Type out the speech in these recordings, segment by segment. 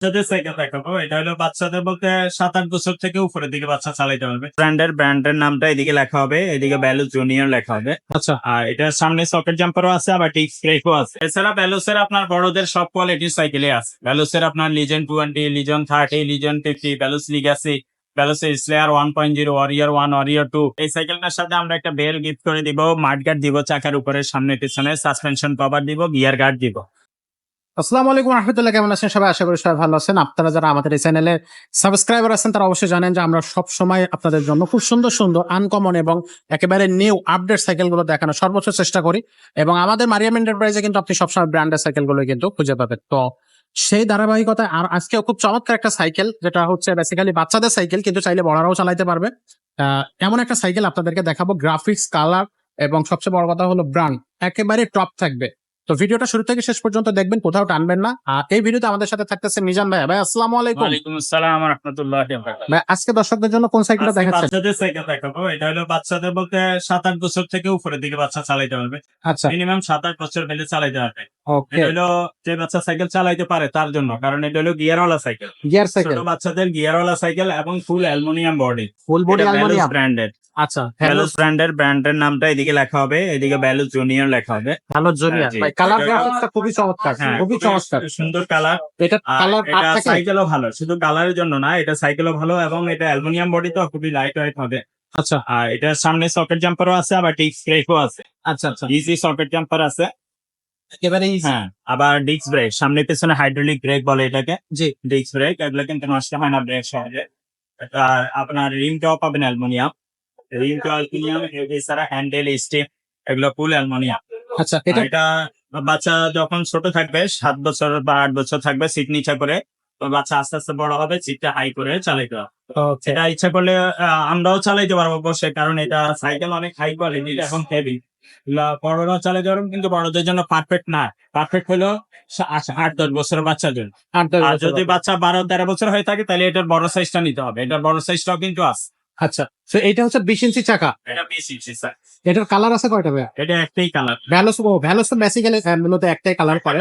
বাচ্চাদের সাইকেল দেখাবো এটা হলো বাচ্চাদের বলতে সাত আট বছর থেকে উপরের দিকে বাচ্চা চালাইতে পারবে। ব্র্যান্ডের ব্র্যান্ডের নামটা এদিকে লেখা হবে এদিকে ভ্যালু জুনিয়র লেখা হবে। আচ্ছা। আর এটার সামনে সকেট জাম্পারও আছে আবার টিক্স ব্রেকও আছে। এছাড়া ভ্যালুসের আপনার বড়দের সব কোয়ালিটির সাইকেলে আছে। ভ্যালুসের আপনার legend twenty legend thirty legend fifty values legacy ভ্যালুসের slayer one point zero warrior one warrior two এই সাইকেলটার সাথে আমরা একটা বেল গিফট করে দিব মাড গার্ড দিব চাকার উপরে সামনে পিছনে সাসপেনশন কভার দিব গিয়ার গার্ড দিব। আসসালামু আলাইকুম রহমতুল্লাহ, কেমন আছেন সবাই? আশা করি সবাই ভালো আছেন। আপনারা যারা আমাদের এই চ্যানেলে সাবস্ক্রাইবার আছেন, তারা অবশ্যই জানেন যে আমরা সব সময় আপনাদের জন্য খুব সুন্দর সুন্দর আনকমন এবং একেবারে নিউ আপডেট সাইকেলগুলো দেখানোর সর্বোচ্চ চেষ্টা করি। এবং আমাদের মারিয়াম এন্টারপ্রাইজে কিন্তু আপনি সবসময় ব্র্যান্ডের সাইকেলগুলো কিন্তু খুঁজে পাবেন। তো সেই ধারাবাহিকতায় আর আজকেও খুব চমৎকার একটা সাইকেল যেটা হচ্ছে বেসিক্যালি বাচ্চাদের সাইকেল কিন্তু চাইলে বড়রাও চালাইতে পারবে। এমন একটা সাইকেল আপনাদেরকে দেখাবো গ্রাফিক্স কালার এবং সবচেয়ে বড় কথা হলো ব্র্যান্ড একেবারে টপ থাকবে। তো ভিডিওটা শুরু থেকে শেষ পর্যন্ত দেখবেন কোথাও টানবেন না। আর এই ভিডিওতে আমাদের সাথে থাকতেছে মিজান ভাই ভাই আসসালামু আলাইকুম। ওয়ালাইকুম আসসালাম রহমতুল্লাহ ভাই আজকে দর্শকদের জন্য কোন সাইকেলটা দেখাচ্ছেন? বাচ্চাদের সাইকেল দেখাবো। এটা হলো বাচ্চাদের বলতে সাত আট বছর থেকে উপরের দিকে বাচ্চা চালাইতে পারবে আচ্ছা। মিনিমাম সাত আট বছর হলে চালাইতে পারবে ওকে এটা হলো যে বাচ্চা সাইকেল চালাইতে পারে তার জন্য কারণ এটা হলো গিয়ারওয়ালা সাইকেল। Gear cycle. ছোট বাচ্চাদের গিয়ারওয়ালা সাইকেল এবং full aluminium body full body aluminium branded আচ্ছা ভ্যালুস ব্র্যান্ডের ব্র্যান্ডের নামটা এদিকে লেখা হবে এদিকে ভ্যালুস জুনিয়র লেখা হবে। ভালো জুনিয়র ভাই কালার গ্রাফিক্সটা খুবই চমৎকার হ্যাঁ খুবই চমৎকার। সুন্দর কালার এটা কালার এটা সাইকেলও ভালো শুধু কালারের জন্য না এটা সাইকেলও ভালো এবং এটা অ্যালুমিনিয়াম বডি তো খুবই লাইট ওয়েট হবে। আচ্ছা। আর এটার সামনে সকেট জাম্পারও আছে আবার ডিস্ক ব্রেকও আছে। আচ্ছা আচ্ছা। ইজি সকেট জাম্পার আছে। একেবারে হ্যাঁ আবার ডিস্ক ব্রেক সামনে পিছনে হাইড্রোলিক ব্রেক বলে এটাকে। জি। ডিস্ক ব্রেক এগুলো কিন্তু নষ্ট হয় না ব্রেক সহজে। আর আপনার রিমটাও পাবেন অ্যালুমিনিয়াম অ্যালুমিনিয়াম এছাড়া হ্যান্ডেল স্টিম এগুলো ফুল অ্যালুমিনিয়াম। আচ্ছা এটা বাচ্চা যখন ছোট থাকবে সাত বছর বা আট বছর থাকবে সিট নিচে করে বাচ্চা আস্তে আস্তে বড় হবে সিটটা হাই করে চালাইতে হবে। এটা ইচ্ছা করলে আমরাও চালাইতে পারব অবশ্যই কারণ এটা সাইকেল অনেক হাই কোয়ালিটি এখন হেভি বড়রাও চালাইতে পারব কিন্তু বড়দের জন্য পারফেক্ট না। পারফেক্ট হলো আট- আট দশ বছরের বাচ্চার জন্য। আর যদি বাচ্চা। বারো তেরো বছর হয়ে থাকে তাহলে এটার বড় সাইজটা নিতে হবে। এটার বড় সাইজটাও কিন্তু আছে। আচ্ছা তো এটা হচ্ছে বিশ ইঞ্চি চাকা। এটা বিশ ইঞ্চি এটার কালার আছে কয়টা ভাই এটা একটাই কালার ভ্যালোস ও ভ্যালোস তো বেসিক্যালি মূলত একটাই কালার করে।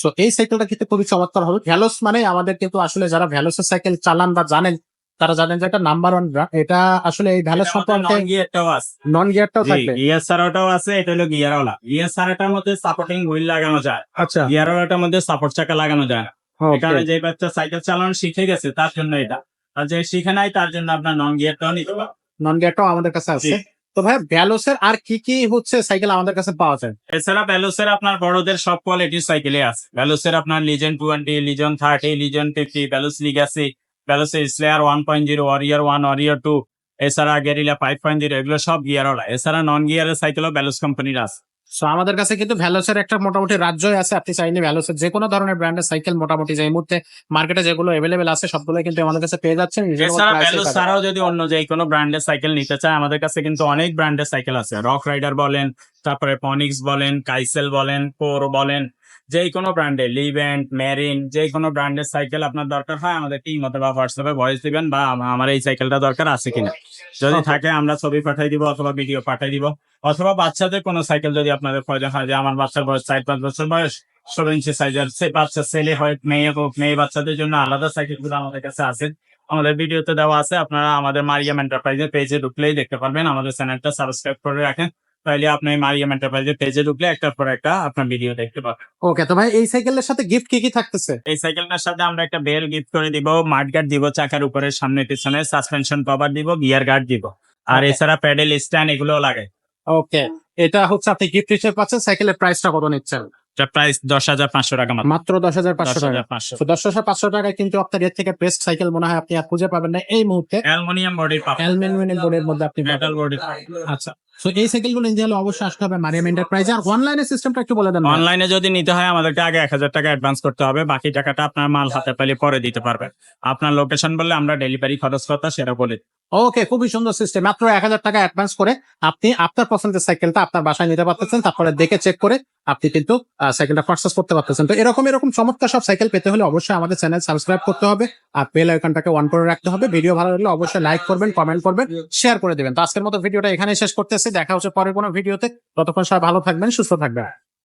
সো এই সাইকেলটা কিন্তু খুবই চমৎকার হবে। ভ্যালোস মানে আমাদের কিন্তু আসলে যারা ভ্যালোসের সাইকেল চালান বা জানেন তারা জানেন যে এটা নাম্বার ওয়ান এটা আসলে এই ভ্যালোস সম্পর্কে নন গিয়ারটাও থাকবে। গিয়ার সারাটাও আছে এটা হলো গিয়ারওয়ালা গিয়ার সারাটার মধ্যে সাপোর্টিং হুইল লাগানো যায়। আচ্ছা। গিয়ারওয়ালাটার মধ্যে সাপোর্ট চাকা লাগানো যায় এখানে যে বাচ্চা সাইকেল চালানো শিখে গেছে তার জন্য এটা। যে শিখে নাই তার জন্য আপনার নন গিয়ারটাও নিতে নন গিয়ারটাও আমাদের কাছে আছে। তো ভাই ভ্যালোসের আর কি কি হচ্ছে সাইকেল আমাদের কাছে পাওয়া যায়? এছাড়া ভ্যালুসের আপনার বড়দের সব কোয়ালিটির সাইকেলে আছে। ভ্যালুসের আপনার legend twenty legion thirty legion fifty values legacy ভ্যালুসের slayer one point zero warrior one warrior two এছাড়া গেরিলা ফাইভ পয়েন্ট জিরো এগুলো সব গিয়ারওয়ালা এছাড়া নন গিয়ারের সাইকেলও ভ্যালুস কোম্পানির আছে। সো আমাদের কাছে কিন্তু ভ্যালোসের একটা মোটামুটি রাজ্যই আছে। আপনি চাইলে ভ্যালোসের যে কোনো ধরনের ব্র্যান্ডের সাইকেল মোটামুটি যে মুহূর্তে মার্কেটে যেগুলো এভেলেবেল আছে সবগুলো কিন্তু আমাদের কাছে পেয়ে যাচ্ছেন। এছাড়া ভ্যালুস। ছাড়াও যদি অন্য যে কোনো ব্র্যান্ডের সাইকেল নিতে চায় আমাদের কাছে কিন্তু অনেক ব্র্যান্ডের সাইকেল আছে। রক রাইডার বলেন তারপরে পনিক্স বলেন কাইসেল বলেন কোর বলেন যে কোনো ব্র্যান্ডের লিভেন্ট মেরিন যে কোনো ব্র্যান্ডের সাইকেল আপনার দরকার হয় আমাদের টিম অথবা হোয়াটসঅ্যাপে ভয়েস দিবেন বা আম- আমার এই সাইকেলটা দরকার আছে কিনা। যদি থাকে আমরা ছবি পাঠাই দিব অথবা ভিডিও পাঠাই দিব। অথবা বাচ্চাদের কোনো সাইকেল যদি আপনাদের প্রয়োজন হয় যে আমার বাচ্চার বয়স চার পাঁচ বছর বয়স ষোলো ইঞ্চি সাইজের সে বাচ্চা ছেলে হয় মেয়ে হোক মেয়ে বাচ্চাদের জন্য আলাদা সাইকেলগুলো আমাদের কাছে আছে। আমাদের ভিডিওতে দেওয়া আছে আপনারা আমাদের মারিয়াম এন্টারপ্রাইজের পেজে ঢুকলেই দেখতে পারবেন। আমাদের চ্যানেলটা সাবস্ক্রাইব করে রাখেন। তাহলে আপনি মারিয়াম এন্টারপ্রাইজের পেজে ঢুকলে একটার পর একটা আপনার ভিডিও দেখতে পাবেন। ওকে তো ভাই এই সাইকেলের সাথে গিফট কি কি থাকতেছে? এই সাইকেলটার সাথে আমরা একটা বেল গিফট করে দিব মাড গার্ড দিব চাকার উপরে সামনে পিছনে সাসপেনশন কভার দিব গিয়ার গার্ড দিব। আর. এছাড়া প্যাডেল স্ট্যান্ড এগুলো লাগে। ওকে এটা হচ্ছে আপনি গিফট হিসেবে পাচ্ছেন সাইকেলের প্রাইসটা কত নিচ্ছেন? প্রাইস দশ হাজার পাঁচশো টাকা মাত্র। মাত্র দশ হাজার পাঁচশো টাকা। দশ হাজার পাঁচশো। টাকায় কিন্তু আপনার এর থেকে বেস্ট সাইকেল মনে হয় আপনি আর খুঁজে পাবেন না। এই মুহূর্তে অ্যালুমিনিয়াম বডির পাবেন। অ্যালুমিনিয়াম বোর্ডের মধ্যে আপনি। মেটাল বডির আচ্ছা। তো এই সাইকেলগুলো নিতে হলে অবশ্যই আসতে হবে মারিয়াম এন্টারপ্রাইজে আর অনলাইনে সিস্টেমটা একটু বলে দেন অনলাইনে যদি নিতে হয়, আমাদেরকে আগে এক হাজার টাকা অ্যাডভান্স করতে হবে। বাকি টাকাটা আপনার মাল হাতে পেলে পরে দিতে পারবেন। আপনার লোকেশন বললে আমরা ডেলিভারি খরচ কথা সেটা বলে। ওকে খুবই সুন্দর সিস্টেম মাত্র এক হাজার টাকা অ্যাডভান্স করে আপনি আপনার পছন্দের সাইকেলটা আপনার বাসায় নিতে পারতেছেন, তারপরে দেখে চেক করে আপনি কিন্তু সাইকেলটা পারচেস করতে পারতেছেন। তো এরকম এরকম চমৎকার সব সাইকেল পেতে হলে অবশ্যই আমাদের চ্যানেল সাবস্ক্রাইব করতে হবে আর বেল আইকনটাকে অন করে রাখতে হবে। ভিডিও ভালো লাগলে অবশ্যই লাইক করবেন কমেন্ট করবেন শেয়ার করে দিবেন। তো আজকের মতো ভিডিওটা এখানে শেষ করতেছি। দেখা হচ্ছে পরের কোনো ভিডিওতে ততক্ষণ সবাই ভালো থাকবেন, সুস্থ থাকবেন।